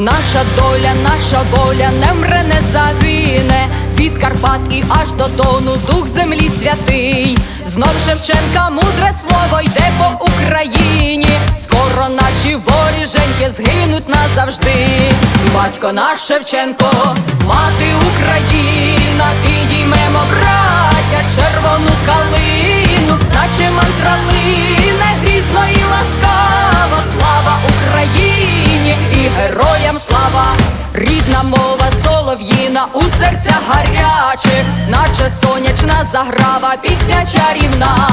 Наша доля, наша воля не мре, не загине. Від Карпат і аж до тону дух землі святий. Знов Шевченка мудре слово йде по Україні. Скоро наші воріженьки згинуть назавжди. Батько наш Шевченко, мати Україна, солов'їна у серця гарячих, наче сонячна заграва, пісня чарівна,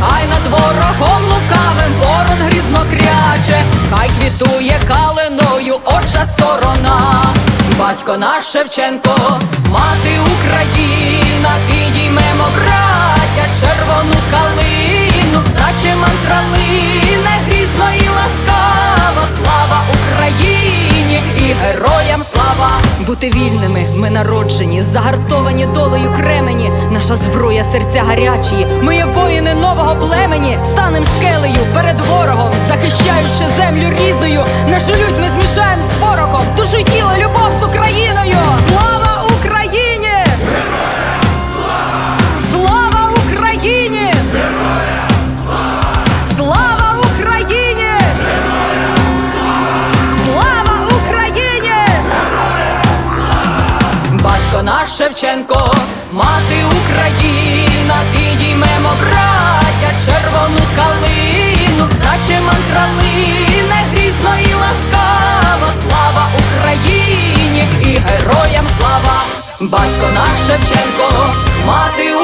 хай над ворогом лукавим ворон грізно кряче, хай квітує калиною оча сторона. Батько наш Шевченко, мати Україна, слава! Бути вільними. Ми народжені, загартовані долею кремені, наша зброя серця гарячі, ми є воїни нового племені, станем скелею перед ворогом, захищаючи землю рідною, нашу лють Шевченко, наш Шевченко, мати Україна, підіймемо браття, червону калину, наче мантралине, грізно і ласкаво, слава Україні і героям слава, батько наш Шевченко, мати Україна.